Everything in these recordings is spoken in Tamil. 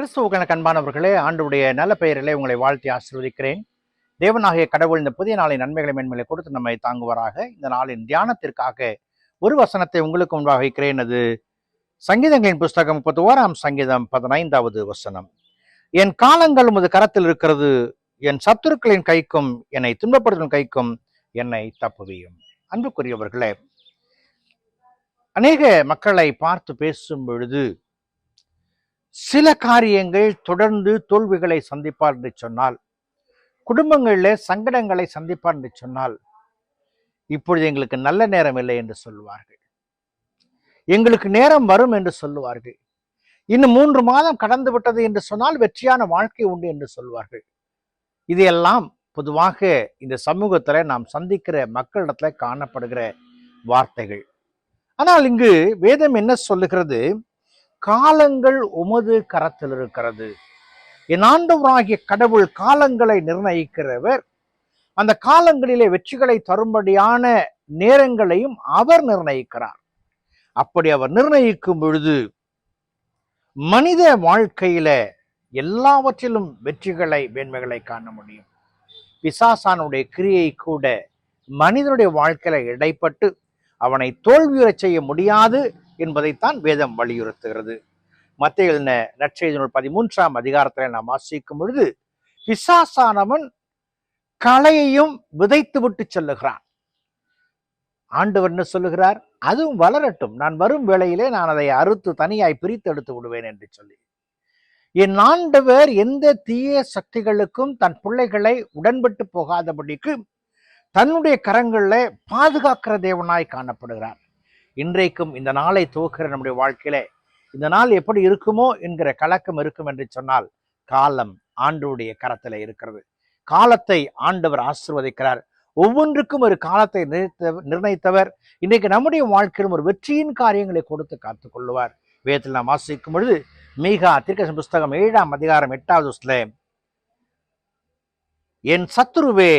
கிறிஸ்துவுக்கான கண்பானவர்களே ஆண்டுடைய நல்ல பெயரிலே உங்களை வாழ்த்தி ஆசிர்வதிக்கிறேன். தேவனாகிய கடவுள் இந்த புதிய நாளின் நன்மைகளை மேன்மைகளை கொடுத்து நம்மை தாங்குவாராக. இந்த நாளின் தியானத்திற்காக ஒரு வசனத்தை உங்களுக்கு முன்பாக வைக்கிறேன். அது சங்கீதங்களின் புஸ்தகம் முப்பத்தி ஓராம் சங்கீதம் பதினைந்தாவது வசனம். என் காலங்கள் உமது கரத்தில் இருக்கிறது என் சத்துருக்களின் கைக்கும் என்னை துன்பப்படுத்தும் கைக்கும் என்னை தப்புவியும். அன்புக்குரியவர்களே அநேக மக்களை பார்த்து பேசும் பொழுது சில காரியங்கள் தொடர்ந்து தோல்விகளை சந்திப்பார் என்று சொன்னால் குடும்பங்களில் சங்கடங்களை சந்திப்பார் என்று சொன்னால் இப்பொழுது எங்களுக்கு நல்ல நேரம் இல்லை என்று சொல்லுவார்கள். எங்களுக்கு நேரம் வரும் என்று சொல்லுவார்கள். இன்னும் மூன்று மாதம் கடந்து விட்டது என்று சொன்னால் வெற்றியான வாழ்க்கை உண்டு என்று சொல்வார்கள் இதையெல்லாம் பொதுவாக இந்த சமூகத்தில் நாம் சந்திக்கிற மக்களிடத்துல காணப்படுகிற வார்த்தைகள். ஆனால் இங்கு வேதம் என்ன சொல்லுகிறது? காலங்கள் உமது கரத்தில் இருக்கிறது. என் ஆண்டவராகிய கடவுள் காலங்களை நிர்ணயிக்கிறவர். அந்த காலங்களிலே வெற்றிகளை தரும்படியான நேரங்களையும் அவர் நிர்ணயிக்கிறார். அப்படி அவர் நிர்ணயிக்கும் பொழுது மனித வாழ்க்கையில எல்லாவற்றிலும் வெற்றிகளை மேன்மைகளை காண முடியும். பிசாசானுடைய கிரியை கூட மனிதனுடைய வாழ்க்கையில இடைப்பட்டு அவனை தோல்வியுறச் செய்ய முடியாது. என்பதைத்தான் வேதம் வலியுறுத்துகிறது. மத்திய நற்செய்தி நூல் பதிமூன்றாம் அதிகாரத்தில் நாம் வாசிக்கும் பொழுது பிசாசானவன் களையையும் விதைத்து விட்டு செல்லுகிறான். ஆண்டவர் என்ன சொல்லுகிறார்? அதுவும் வளரட்டும். நான் வரும் வேளையிலே நான் அதை அறுத்து தனியாய் பிரித்து எடுத்து விடுவேன் என்று சொல்லி. என் ஆண்டவர் எந்த தீய சக்திகளுக்கும் தன் பிள்ளைகளை உடன்பட்டு போகாதபடிக்கு தன்னுடைய கரங்களில் பாதுகாக்கிற தேவனாய் காணப்படுகிறார். இன்றைக்கும் இந்த நாளை துவக்கிற நம்முடைய வாழ்க்கையில இந்த நாள் எப்படி இருக்குமோ என்கிற கலக்கம் இருக்கும் என்று சொன்னால் காலம் ஆண்டுடைய கரத்துல இருக்கிறது. காலத்தை ஆண்டவர் ஆசிர்வதிக்கிறார். ஒவ்வொன்றுக்கும் ஒரு காலத்தை நிர்ணயித்தவர். இன்றைக்கு நம்முடைய வாழ்க்கையிலும் ஒரு வெற்றியின் காரியங்களை கொடுத்து காத்து கொள்ளுவார். வேதத்தில் நாம் வாசிக்கும் பொழுது மீகா திருக்கசன் புஸ்தகம் ஏழாம் அதிகாரம் எட்டாவது வருஷத்துல என் சத்துருவே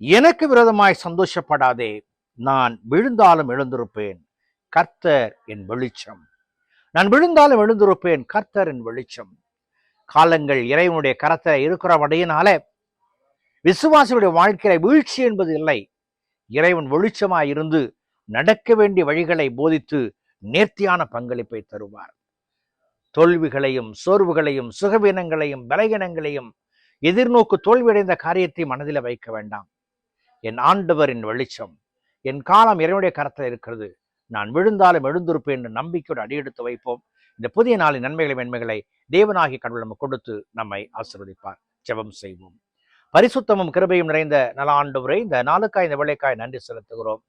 எனக்கு விரோதமாய் சந்தோஷப்படாதே. நான் விழுந்தாலும் எழுந்திருப்பேன் கர்த்தர் என் வெளிச்சம். நான் விழுந்தாலும் எழுந்திருப்பேன் கர்த்தர் என் வெளிச்சம். காலங்கள் இறைவனுடைய கரத்தை இருக்கிறபடியினால விசுவாசியுடைய வாழ்க்கையில வீழ்ச்சி என்பது இல்லை. இறைவன் வெளிச்சமாய் இருந்து நடக்க வேண்டிய வழிகளை போதித்து நேர்த்தியான பங்களிப்பை தருவார். தோல்விகளையும் சோர்வுகளையும் சுகவீனங்களையும் பலகீனங்களையும் எதிர்நோக்கு தோல்வியடைந்த காரியத்தை மனதில் வைக்க வேண்டாம். என் ஆண்டவரின் வெளிச்சம். என் காலம் இறைவனுடைய கரத்தில் இருக்கிறது. நான் விழுந்தாலும் எழுந்திருப்பேன் என்று நம்பிக்கையோடு அடியெடுத்து வைப்போம். இந்த புதிய நாளின் நன்மைகளை மென்மைகளை தேவனாகி கடவுள் நம்ம கொடுத்து நம்மை ஆசிர்வதிப்பார். ஜெபம் செய்வோம். பரிசுத்தமும் கிருபையும் நிறைந்த நல ஆண்டு வரை இந்த நாளுக்காய் இந்த வேலைக்காய் நன்றி செலுத்துகிறோம்.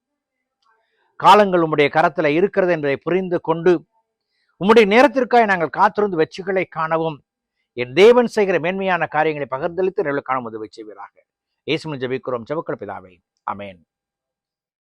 காலங்கள் உம்முடைய கரத்துல இருக்கிறது என்பதை புரிந்து கொண்டு உம்முடைய நேரத்திற்காய் நாங்கள் காத்திருந்து வெற்றிகளை காணவும். என் தேவன் செய்கிற மேன்மையான காரியங்களை பகிர்ந்தளித்து காணும் உதவி செய்வீராக. இயேசுவின் ஜெபிக்கிறோம். ஜபக்கள் பிதாவை. அமேன்